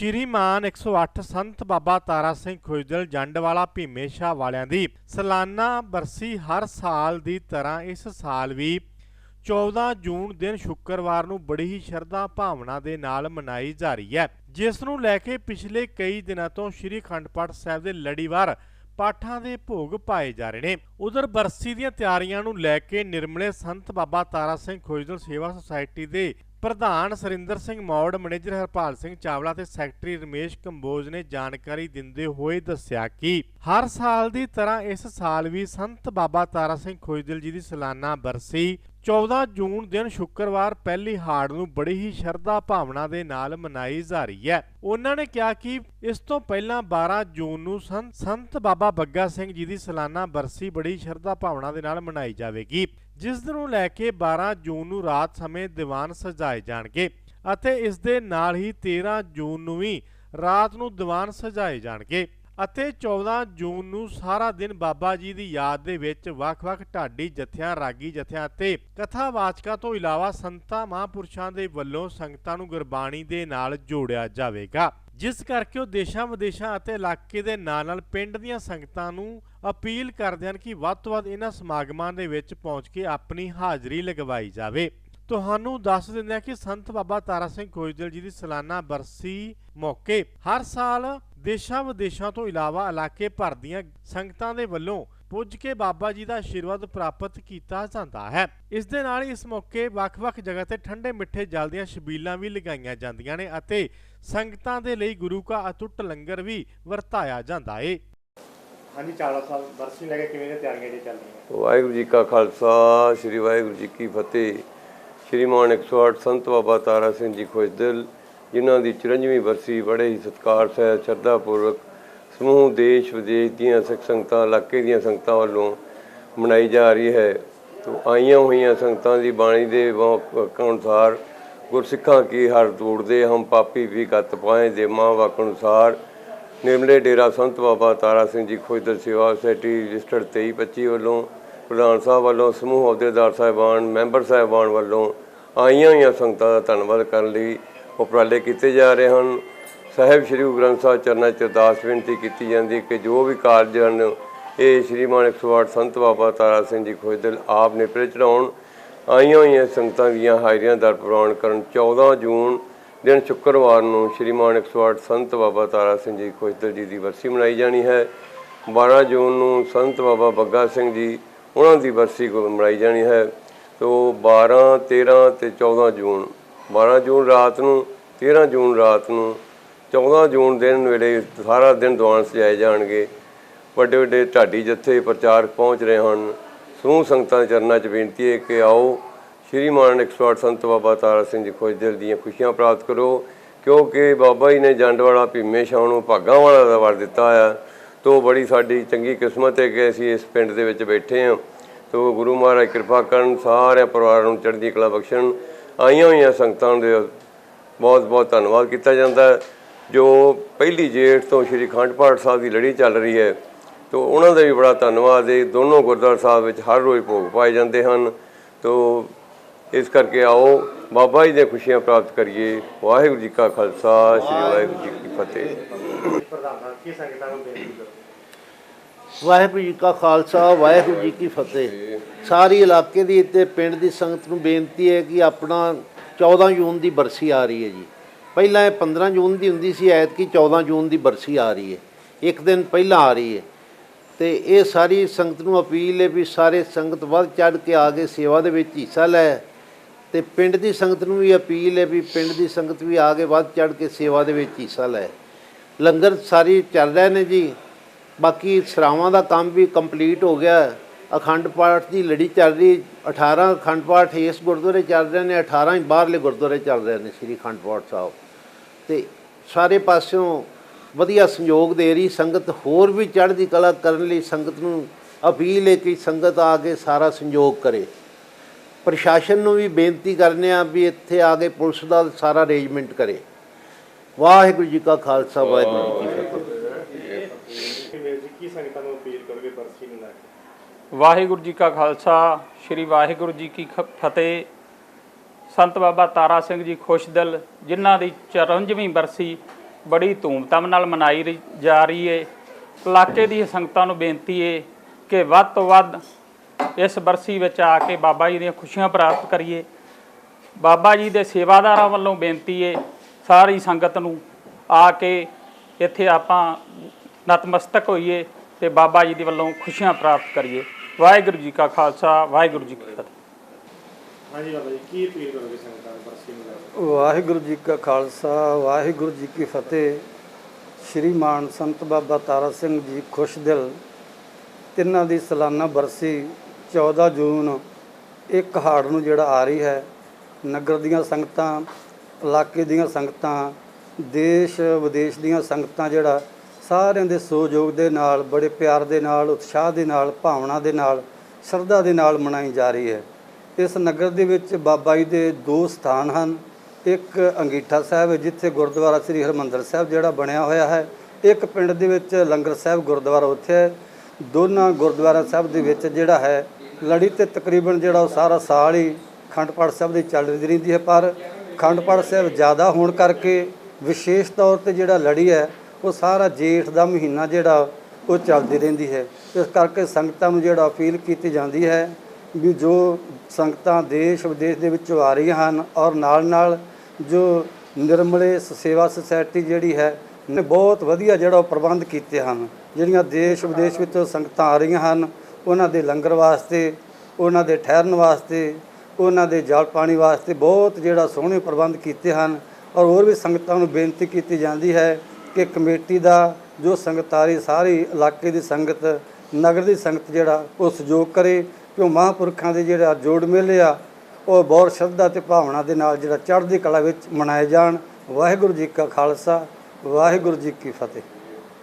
ਸ਼੍ਰੀਮਾਨ 108 ਸੰਤ ਬਾਬਾ ਤਾਰਾ ਸਿੰਘ ਖੁਜਦਲ ਜੰਡਵਾਲਾ ਭੀਮੇਸ਼ਾ ਵਾਲਿਆਂ ਦੀ ਸਾਲਾਨਾ ਬਰਸੀ ਹਰ ਸਾਲ ਦੀ ਤਰ੍ਹਾਂ ਇਸ ਸਾਲ ਵੀ 14 ਜੂਨ ਦਿਨ ਸ਼ੁੱਕਰਵਾਰ ਨੂੰ ਬੜੀ ਹੀ ਸ਼ਰਧਾ ਭਾਵਨਾ ਦੇ ਨਾਲ ਮਨਾਈ ਜਾ ਰਹੀ ਹੈ। ਜਿਸ ਨੂੰ ਲੈ ਕੇ ਪਿਛਲੇ ਕਈ ਦਿਨਾਂ ਤੋਂ ਸ਼੍ਰੀ ਅਖੰਡ ਪਾਠ ਸਾਹਿਬ ਦੇ ਲੜੀਵਾਰ ਪਾਠਾਂ ਦੇ ਭੋਗ ਪਾਏ ਜਾ ਰਹੇ ਨੇ। ਉਧਰ ਬਰਸੀ ਦੀਆਂ ਤਿਆਰੀਆਂ ਨੂੰ ਲੈ ਕੇ ਨਿਰਮਲੇ ਸੰਤ ਬਾਬਾ ਤਾਰਾ ਸਿੰਘ ਖੋਜਦਲ ਸੇਵਾ ਸੁਸਾਇਟੀ ਦੇ ਪ੍ਰਧਾਨ ਸਰਿੰਦਰ ਸਿੰਘ ਮੌੜ, ਮੈਨੇਜਰ ਹਰਪਾਲ ਸਿੰਘ ਚਾਵਲਾ ਤੇ ਸੈਕਟਰੀ ਰਮੇਸ਼ ਕੰਬੋਜ ਨੇ ਜਾਣਕਾਰੀ ਦਿੰਦੇ ਹੋਏ ਦੱਸਿਆ ਕਿ ਹਰ ਸਾਲ ਦੀ ਤਰ੍ਹਾਂ ਇਸ ਸਾਲ ਵੀ ਸੰਤ ਬਾਬਾ ਤਾਰਾ ਸਿੰਘ ਖੁਜਦਲ ਜੀ ਦੀ ਸਾਲਾਨਾ ਬਰਸੀ 14 ਜੂਨ ਦਿਨ ਸ਼ੁੱਕਰਵਾਰ ਪਹਿਲੀ ਹਾੜ ਨੂੰ ਬੜੀ ਹੀ ਸ਼ਰਧਾ ਭਾਵਨਾ ਦੇ ਨਾਲ ਮਨਾਈ ਜਾ ਰਹੀ ਹੈ। ਉਹਨਾਂ ਨੇ ਕਿਹਾ ਕਿ ਇਸ ਤੋਂ ਪਹਿਲਾਂ 12 ਜੂਨ ਨੂੰ ਸੰਤ ਸੰਤ ਬਾਬਾ ਬੱਗਾ ਸਿੰਘ ਜੀ ਦੀ ਸਾਲਾਨਾ ਬਰਸੀ ਬੜੀ ਸ਼ਰਧਾ ਭਾਵਨਾ ਦੇ ਨਾਲ ਮਨਾਈ ਜਾਵੇਗੀ। ਜਿਸ ਨੂੰ ਲੈ ਕੇ 12 ਜੂਨ ਨੂੰ ਰਾਤ ਸਮੇਂ ਦੀਵਾਨ ਸਜਾਏ ਜਾਣਗੇ ਅਤੇ ਇਸ ਦੇ ਨਾਲ ਹੀ 13 ਜੂਨ ਨੂੰ ਵੀ ਰਾਤ ਨੂੰ ਦੀਵਾਨ ਸਜਾਏ ਜਾਣਗੇ ਅਤੇ 14 ਜੂਨ ਨੂੰ ਸਾਰਾ ਦਿਨ ਬਾਬਾ ਜੀ ਦੀ ਯਾਦ ਦੇ ਵਿੱਚ ਵੱਖ-ਵੱਖ ਢਾਡੀ ਜਥਿਆਂ, ਰਾਗੀ ਜਥਿਆਂ ਅਤੇ ਕਥਾਵਾਚਕਾਂ ਤੋਂ ਇਲਾਵਾ ਸੰਤਾਂ, ਮਹਾਂਪੁਰਸ਼ਾਂ ਦੇ ਵੱਲੋਂ ਸੰਗਤਾਂ ਨੂੰ ਗੁਰਬਾਣੀ ਦੇ ਨਾਲ ਜੋੜਿਆ ਜਾਵੇਗਾ। ਜਿਸ ਕਰਕੇ ਉਹ ਦੇਸ਼ਾਂ ਵਿਦੇਸ਼ਾਂ ਅਤੇ ਇਲਾਕੇ ਦੇ ਨਾਲ ਨਾਲ ਪਿੰਡ ਦੀਆਂ ਸੰਗਤਾਂ ਨੂੰ ਅਪੀਲ ਕਰਦੇ ਹਨ ਕਿ ਵੱਧ ਤੋਂ ਵੱਧ ਇਹਨਾਂ ਸਮਾਗਮਾਂ ਦੇ ਵਿੱਚ ਪਹੁੰਚ ਕੇ ਆਪਣੀ ਹਾਜ਼ਰੀ ਲਗਵਾਈ ਜਾਵੇ। ਤੁਹਾਨੂੰ ਦੱਸ ਦਿੰਦੇ ਹਾਂ ਕਿ ਸੰਤ ਬਾਬਾ ਤਾਰਾ ਸਿੰਘ ਖੋਜਦਲ ਜੀ ਦੀ ਸਾਲਾਨਾ ਬਰਸੀ ਮੌਕੇ ਹਰ ਸਾਲ ਦੇਸ਼ਾਂ ਵਿਦੇਸ਼ਾਂ ਤੋਂ ਇਲਾਵਾ ਇਲਾਕੇ ਭਰ ਦੀਆਂ ਸੰਗਤਾਂ ਦੇ ਵੱਲੋਂ ਪੁੱਜ ਕੇ ਬਾਬਾ ਜੀ ਦਾ ਆਸ਼ੀਰਵਾਦ ਪ੍ਰਾਪਤ ਕੀਤਾ ਜਾਂਦਾ ਹੈ। ਇਸ ਦੇ ਨਾਲ ਹੀ ਇਸ ਮੌਕੇ ਵੱਖ-ਵੱਖ ਜਗ੍ਹਾ ਤੇ ਠੰਡੇ ਮਿੱਠੇ ਜਲ ਦੀਆਂ ਛਬੀਲਾਂ ਵੀ ਲਗਾਈਆਂ ਜਾਂਦੀਆਂ ਨੇ ਅਤੇ ਸੰਗਤਾਂ ਦੇ ਲਈ ਗੁਰੂ ਕਾ ਅਟੁੱਟ ਲੰਗਰ ਵੀ ਵਰਤਾਇਆ ਜਾਂਦਾ ਏ। ਹਾਂਜੀ ਚਾਵਲਾ ਸਾਹਿਬ ਬਰਸੀ ਲੈ ਕੇ ਕਿਵੇਂ ਦੀਆਂ ਤਿਆਰੀਆਂ ਜੀ ਚੱਲ ਰਹੀਆਂ? ਵਾਹਿਗੁਰੂ ਜੀ ਕਾ ਖਾਲਸਾ ਸ੍ਰੀ ਵਾਹਿਗੁਰੂ ਜੀ ਕੀ ਫਤਿਹ। ਸ਼੍ਰੀਮਾਨ 108 ਸੰਤ ਬਾਬਾ ਤਾਰਾ ਸਿੰਘ ਜੀ ਖੁਜਦਲ ਜਿਨ੍ਹਾਂ ਦੀ 94ਵੀਂ ਬਰਸੀ ਬੜੇ ਹੀ ਸਤਿਕਾਰ ਸਹਿਤ ਸ਼ਰਧਾ ਪੂਰਵਕ ਸਮੂਹ ਦੇਸ਼ ਵਿਦੇਸ਼ ਦੀਆਂ ਸਿੱਖ ਸੰਗਤਾਂ ਇਲਾਕੇ ਦੀਆਂ ਸੰਗਤਾਂ ਵੱਲੋਂ ਮਨਾਈ ਜਾ ਰਹੀ ਹੈ। ਤੋ ਆਈਆਂ ਹੋਈਆਂ ਸੰਗਤਾਂ ਦੀ ਬਾਣੀ ਦੇ ਅਨੁਸਾਰ ਗੁਰਸਿੱਖਾਂ ਕੀ ਹਰ ਤੋੜਦੇ ਹਮ ਪਾਪੀ ਵੀ ਗਤ ਪਾਏ ਦੇ ਮਾਂ ਵਾਕ ਅਨੁਸਾਰ। ਨਿਰਮਲੇ ਡੇਰਾ ਸੰਤ ਬਾਬਾ ਤਾਰਾ ਸਿੰਘ ਜੀ ਖੋਜਦਰ ਸੇਵਾ ਸੁਸਾਇਟੀ ਰਜਿਸਟਰਡ 2325 ਵੱਲੋਂ ਪ੍ਰਧਾਨ ਸਾਹਿਬ ਵੱਲੋਂ ਸਮੂਹ ਅਹੁਦੇਦਾਰ ਸਾਹਿਬਾਨ, ਮੈਂਬਰ ਸਾਹਿਬਾਨ ਵੱਲੋਂ ਆਈਆਂ ਹੋਈਆਂ ਸੰਗਤਾਂ ਦਾ ਧੰਨਵਾਦ ਕਰਨ ਲਈ ਉਪਰਾਲੇ ਕੀਤੇ ਜਾ ਰਹੇ ਹਨ। ਸਾਹਿਬ ਸ੍ਰੀ ਗੁਰੂ ਗ੍ਰੰਥ ਸਾਹਿਬ ਚਰਨਾਂ 'ਚ ਅਰਦਾਸ ਬੇਨਤੀ ਕੀਤੀ ਜਾਂਦੀ ਹੈ ਕਿ ਜੋ ਵੀ ਕਾਰਜ ਹਨ, ਇਹ ਸ਼੍ਰੀਮਾਨ 108 ਸੰਤ ਬਾਬਾ ਤਾਰਾ ਸਿੰਘ ਜੀ ਖੋਜਦਲ ਆਪ ਨੇ ਪ੍ਰੇ ਚੜਾਉਣ ਆਈਆਂ ਹੋਈਆਂ ਸੰਗਤਾਂ ਦੀਆਂ ਹਾਜ਼ਰੀਆਂ ਦਰ ਪ੍ਰਵਾਨ ਕਰਨ 14 ਜੂਨ ਦਿਨ ਸ਼ੁੱਕਰਵਾਰ ਨੂੰ ਸ਼੍ਰੀਮਾਨ 108 ਸੰਤ ਬਾਬਾ ਤਾਰਾ ਸਿੰਘ ਜੀ ਖੋਜਦਲ ਜੀ ਦੀ ਵਰਸੀ ਮਨਾਈ ਜਾਣੀ ਹੈ। 12 ਜੂਨ ਨੂੰ ਸੰਤ ਬਾਬਾ ਬੱਗਾ ਸਿੰਘ ਜੀ ਉਹਨਾਂ ਦੀ ਵਰਸੀ ਕੋ ਮਨਾਈ ਜਾਣੀ ਹੈ। ਤੋ 12 13 ਤੇ 14 ਜੂਨ 12 ਜੂਨ ਰਾਤ ਨੂੰ 13 ਜੂਨ ਰਾਤ ਨੂੰ 14 ਜੂਨ ਦਿਨ ਵੇਲੇ ਸਾਰਾ ਦਿਨ ਦੀਵਾਨ ਸਜਾਏ ਜਾਣਗੇ। ਵੱਡੇ ਵੱਡੇ ਢਾਡੀ ਜੱਥੇ ਪ੍ਰਚਾਰਕ ਪਹੁੰਚ ਰਹੇ ਹਨ। ਸਮੂਹ ਸੰਗਤਾਂ ਦੇ ਚਰਨਾਂ 'ਚ ਬੇਨਤੀ ਹੈ ਕਿ ਆਓ ਸ਼੍ਰੀ ਮਾਨ 108 ਸੰਤ ਬਾਬਾ ਤਾਰਾ ਸਿੰਘ ਜੀ ਖੁਸ਼ਦਿਲ ਦੀਆਂ ਖੁਸ਼ੀਆਂ ਪ੍ਰਾਪਤ ਕਰੋ, ਕਿਉਂਕਿ ਬਾਬਾ ਜੀ ਨੇ ਜੰਡ ਵਾਲਾ ਭੀਮੇ ਸ਼ਾਹ ਨੂੰ ਭਾਗਾਂ ਵਾਲਾ ਦਾ ਵਰ ਦਿੱਤਾ ਆ। ਤੋ ਬੜੀ ਸਾਡੀ ਚੰਗੀ ਕਿਸਮਤ ਹੈ ਕਿ ਅਸੀਂ ਇਸ ਪਿੰਡ ਦੇ ਵਿੱਚ ਬੈਠੇ ਹਾਂ। ਤੋ ਗੁਰੂ ਮਹਾਰਾਜ ਕਿਰਪਾ ਕਰਨ ਸਾਰੇ ਪਰਿਵਾਰਾਂ ਨੂੰ ਚੜ੍ਹਦੀ ਕਲਾ ਬਖਸ਼ਣ। ਆਈਆਂ ਹੋਈਆਂ ਸੰਗਤਾਂ ਦੇ ਬਹੁਤ ਬਹੁਤ ਧੰਨਵਾਦ ਕੀਤਾ ਜਾਂਦਾ। ਜੋ ਪਹਿਲੀ ਜੇਠ ਤੋਂ ਸ਼੍ਰੀ ਅਖੰਡ ਪਾਠ ਸਾਹਿਬ ਦੀ ਲੜੀ ਚੱਲ ਰਹੀ ਹੈ ਤੋ ਉਹਨਾਂ ਦਾ ਵੀ ਬੜਾ ਧੰਨਵਾਦ ਹੈ। ਦੋਨੋਂ ਗੁਰਦੁਆਰਾ ਸਾਹਿਬ ਵਿੱਚ ਹਰ ਰੋਜ਼ ਭੋਗ ਪਾਏ ਜਾਂਦੇ ਹਨ। ਤੋ ਇਸ ਕਰਕੇ ਆਓ, ਬਾਬਾ ਜੀ ਦੀਆਂ ਖੁਸ਼ੀਆਂ ਪ੍ਰਾਪਤ ਕਰੀਏ। ਵਾਹਿਗੁਰੂ ਜੀ ਕਾ ਖਾਲਸਾ, ਸ੍ਰੀ ਵਾਹਿਗੁਰੂ ਜੀ ਕੀ ਫਤਿਹ। ਵਾਹਿਗੁਰੂ ਜੀ ਕਾ ਖਾਲਸਾ, ਵਾਹਿਗੁਰੂ ਜੀ ਕੀ ਫਤਿਹ। ਸਾਰੀ ਇਲਾਕੇ ਦੀ ਤੇ ਪਿੰਡ ਦੀ ਸੰਗਤ ਨੂੰ ਬੇਨਤੀ ਹੈ ਕਿ ਆਪਣਾ 14 ਜੂਨ ਦੀ ਬਰਸੀ ਆ ਰਹੀ ਹੈ ਜੀ। ਪਹਿਲਾਂ ਇਹ 15 ਜੂਨ ਦੀ ਹੁੰਦੀ ਸੀ, ਐਤਕੀ 14 ਜੂਨ ਦੀ ਬਰਸੀ ਆ ਰਹੀ ਹੈ। ਇੱਕ ਦਿਨ ਪਹਿਲਾਂ ਆ ਰਹੀ ਹੈ। ਤੇ ਇਹ ਸਾਰੀ ਸੰਗਤ ਨੂੰ ਅਪੀਲ ਹੈ ਵੀ ਸਾਰੇ ਸੰਗਤ ਵੱਧ ਚੜ ਕੇ ਆ ਕੇ ਸੇਵਾ ਦੇ ਵਿੱਚ ਹਿੱਸਾ ਲੈ। ਤੇ ਪਿੰਡ ਦੀ ਸੰਗਤ ਨੂੰ ਵੀ ਅਪੀਲ ਹੈ ਵੀ ਪਿੰਡ ਦੀ ਸੰਗਤ ਵੀ ਆ ਕੇ ਵੱਧ ਚੜ ਕੇ ਸੇਵਾ ਦੇ ਵਿੱਚ ਹਿੱਸਾ ਲੈ। ਲੰਗਰ ਸਾਰੀ ਚੱਲ ਰਹੇ ਨੇ ਜੀ। ਬਾਕੀ ਸਰਾਵਾਂ ਦਾ ਕੰਮ ਵੀ ਕੰਪਲੀਟ ਹੋ ਗਿਆ। ਅਖੰਡ ਪਾਠ ਦੀ ਲੜੀ ਚੱਲ ਰਹੀ 18 ਅਖੰਡ ਪਾਠ ਇਸ ਗੁਰਦੁਆਰੇ ਚੱਲ ਰਹੇ ਨੇ 18 ਹੀ ਬਾਹਰਲੇ ਗੁਰਦੁਆਰੇ ਚੱਲ ਰਹੇ ਨੇ ਸ੍ਰੀ ਅਖੰਡ ਪਾਠ ਸਾਹਿਬ। ਤੇ ਸਾਰੇ ਪਾਸਿਓਂ ਵਧੀਆ ਸੰਯੋਗ ਦੇ ਰਹੀ, ਸੰਗਤ ਹੋਰ ਵੀ ਚੜ੍ਹਦੀ ਕਲਾ ਕਰਨ ਲਈ ਸੰਗਤ ਨੂੰ ਅਪੀਲ ਹੈ ਕਿ ਸੰਗਤ ਆ ਕੇ ਸਾਰਾ ਸੰਯੋਗ ਕਰੇ। ਪ੍ਰਸ਼ਾਸਨ ਨੂੰ ਵੀ ਬੇਨਤੀ ਕਰਨੇ ਆ ਵੀ ਇੱਥੇ ਆ ਕੇ ਪੁਲਿਸ ਦਾ ਸਾਰਾ ਅਰੇਂਜਮੈਂਟ ਕਰੇ। ਵਾਹਿਗੁਰੂ ਜੀ ਕਾ ਖਾਲਸਾ, ਵਾਹਿਗੁਰੂ ਜੀ ਕੀ ਫਤਿਹ। ਵਾਹਿਗੁਰੂ ਜੀ ਕਾ ਖਾਲਸਾ, ਸ੍ਰੀ ਵਾਹਿਗੁਰੂ ਜੀ ਕੀ ਖ- ਫਤਿਹ। ਸੰਤ ਬਾਬਾ ਤਾਰਾ ਸਿੰਘ ਜੀ ਖੁਸ਼ਦਲ ਜਿਨ੍ਹਾਂ ਦੀ 54ਵੀਂ ਬਰਸੀ ਬੜੀ ਧੂਮਧਾਮ ਨਾਲ ਮਨਾਈ ਰਹੀ- ਜਾ ਰਹੀ ਏ। ਇਲਾਕੇ ਦੀ ਸੰਗਤਾਂ ਨੂੰ ਬੇਨਤੀ ਏ ਕਿ ਵੱਧ ਤੋਂ ਵੱਧ ਇਸ ਬਰਸੀ ਵਿੱਚ ਆ ਕੇ ਬਾਬਾ ਜੀ ਦੀਆਂ ਖੁਸ਼ੀਆਂ ਪ੍ਰਾਪਤ ਕਰੀਏ। ਬਾਬਾ ਜੀ ਦੇ ਸੇਵਾਦਾਰਾਂ ਵੱਲੋਂ ਬੇਨਤੀ ਏ ਸਾਰੀ ਸੰਗਤ ਨੂੰ ਆ ਕੇ ਇੱਥੇ ਆਪਾਂ ਨਤਮਸਤਕ ਹੋਈਏ ਤੇ ਬਾਬਾ ਜੀ ਦੇ ਵੱਲੋਂ ਖੁਸ਼ੀਆਂ ਪ੍ਰਾਪਤ ਕਰੀਏ। ਵਾਹਿਗੁਰੂ ਜੀ ਕਾ ਖਾਲਸਾ, ਵਾਹਿਗੁਰੂ ਜੀ ਕੀ ਫਤਿਹ। ਹਾਂਜੀ ਬਾਬਾ ਜੀ, ਕੀ ਅਪੀਲ ਕਰੋਗੇ ਸੰਗਤਾਂ ਨੂੰ ਬਰਸੀ ਨੂੰ ਲੈ ਕੇ ਵਾਹਿਗੁਰੂ ਜੀ ਕਾ ਖਾਲਸਾ, ਵਾਹਿਗੁਰੂ ਜੀ ਕੀ ਫਤਿਹ। ਸ਼੍ਰੀ ਮਾਨ ਸੰਤ ਬਾਬਾ ਤਾਰਾ ਸਿੰਘ ਜੀ ਖੁਸ਼ਦਿਲ ਤਿੰਨਾਂ ਦੀ ਸਾਲਾਨਾ ਬਰਸੀ 14 ਜੂਨ ਇੱਕ ਹਾੜ ਨੂੰ ਜਿਹੜਾ ਆ ਰਹੀ ਹੈ, ਨਗਰ ਦੀਆਂ ਸੰਗਤਾਂ, ਇਲਾਕੇ ਦੀਆਂ ਸੰਗਤਾਂ, ਦੇਸ਼ ਵਿਦੇਸ਼ ਦੀਆਂ ਸੰਗਤਾਂ ਜਿਹੜਾ, ਸਾਰਿਆਂ ਦੇ ਸਹਿਯੋਗ ਦੇ ਨਾਲ, ਬੜੇ ਪਿਆਰ ਦੇ ਨਾਲ, ਉਤਸ਼ਾਹ ਦੇ ਨਾਲ, ਭਾਵਨਾ ਦੇ ਨਾਲ, ਸ਼ਰਧਾ ਦੇ ਨਾਲ ਮਨਾਈ ਜਾ ਰਹੀ ਹੈ। ਇਸ ਨਗਰ ਦੇ ਵਿੱਚ ਬਾਬਾ ਜੀ ਦੇ ਦੋ ਸਥਾਨ ਹਨ। ਇੱਕ ਅੰਗੀਠਾ ਸਾਹਿਬ, ਜਿੱਥੇ ਗੁਰਦੁਆਰਾ ਸ੍ਰੀ ਹਰਮੰਦਰ ਸਾਹਿਬ ਜਿਹੜਾ ਬਣਿਆ ਹੋਇਆ ਹੈ। ਇੱਕ ਪਿੰਡ ਦੇ ਵਿੱਚ ਲੰਗਰ ਸਾਹਿਬ ਗੁਰਦੁਆਰਾ ਉੱਥੇ ਹੈ। ਦੋਨਾਂ ਗੁਰਦੁਆਰਾ ਸਾਹਿਬ ਦੇ ਵਿੱਚ ਜਿਹੜਾ ਹੈ, ਲੜੀ ਤੇ ਤਕਰੀਬਨ ਜਿਹੜਾ ਉਹ ਸਾਰਾ ਸਾਲ ਹੀ ਖੰਡ ਪਾਠ ਸਾਹਿਬ ਦੀ ਚੱਲਦੀ ਰਹਿੰਦੀ ਹੈ। ਪਰ ਖੰਡ ਪਾਠ ਸਾਹਿਬ ਜ਼ਿਆਦਾ ਹੋਣ ਕਰਕੇ ਵਿਸ਼ੇਸ਼ ਤੌਰ ਤੇ ਜਿਹੜਾ ਲੜੀ ਹੈ, ਉਹ ਸਾਰਾ ਜੇਠ ਦਾ ਮਹੀਨਾ ਜਿਹੜਾ ਉਹ ਚੱਲਦੀ ਰਹਿੰਦੀ ਹੈ। ਇਸ ਕਰਕੇ ਸੰਗਤਾਂ ਨੂੰ ਜਿਹੜਾ ਅਪੀਲ ਕੀਤੀ ਜਾਂਦੀ ਹੈ ਵੀ ਜੋ ਸੰਗਤਾਂ ਦੇਸ਼ ਵਿਦੇਸ਼ ਦੇ ਵਿੱਚੋਂ ਆ ਰਹੀਆਂ ਹਨ ਔਰ ਨਾਲ ਨਾਲ ਜੋ ਨਿਰਮਲੇ ਸੇਵਾ ਸੁਸਾਇਟੀ ਜਿਹੜੀ ਹੈ ਨੇ ਬਹੁਤ ਵਧੀਆ ਜਿਹੜਾ ਉਹ ਪ੍ਰਬੰਧ ਕੀਤੇ ਹਨ। ਜਿਹੜੀਆਂ ਦੇਸ਼ ਵਿਦੇਸ਼ ਵਿੱਚੋਂ ਸੰਗਤਾਂ ਆ ਰਹੀਆਂ ਹਨ, ਉਹਨਾਂ ਦੇ ਲੰਗਰ ਵਾਸਤੇ, ਉਹਨਾਂ ਦੇ ਠਹਿਰਨ ਵਾਸਤੇ, ਉਹਨਾਂ ਦੇ ਜਲ ਪਾਣੀ ਵਾਸਤੇ ਬਹੁਤ ਜਿਹੜਾ ਸੋਹਣੇ ਪ੍ਰਬੰਧ ਕੀਤੇ ਹਨ ਔਰ ਹੋਰ ਵੀ ਸੰਗਤਾਂ ਨੂੰ ਬੇਨਤੀ ਕੀਤੀ ਜਾਂਦੀ ਹੈ ਕਿ ਕਮੇਟੀ ਦਾ ਜੋ ਸੰਗਤਾਰੀ ਸਾਰੀ ਇਲਾਕੇ ਦੀ ਸੰਗਤ, ਨਗਰ ਦੀ ਸੰਗਤ ਜਿਹੜਾ, ਉਹ ਸਹਿਯੋਗ ਕਰੇ ਕਿਉਂ ਮਹਾਂਪੁਰਖਾਂ ਦੇ ਜਿਹੜਾ ਜੋੜ ਮੇਲੇ ਆ, ਉਹ ਬਹੁਤ ਸ਼ਰਧਾ ਤੇ ਭਾਵਨਾ ਦੇ ਨਾਲ ਜਿਹੜਾ ਚੜ੍ਹਦੀ ਕਲਾ ਵਿੱਚ ਮਨਾਏ ਜਾਣ। ਵਾਹਿਗੁਰੂ ਜੀ ਕਾ ਖਾਲਸਾ, ਵਾਹਿਗੁਰੂ ਜੀ ਕੀ ਫਤਿਹ।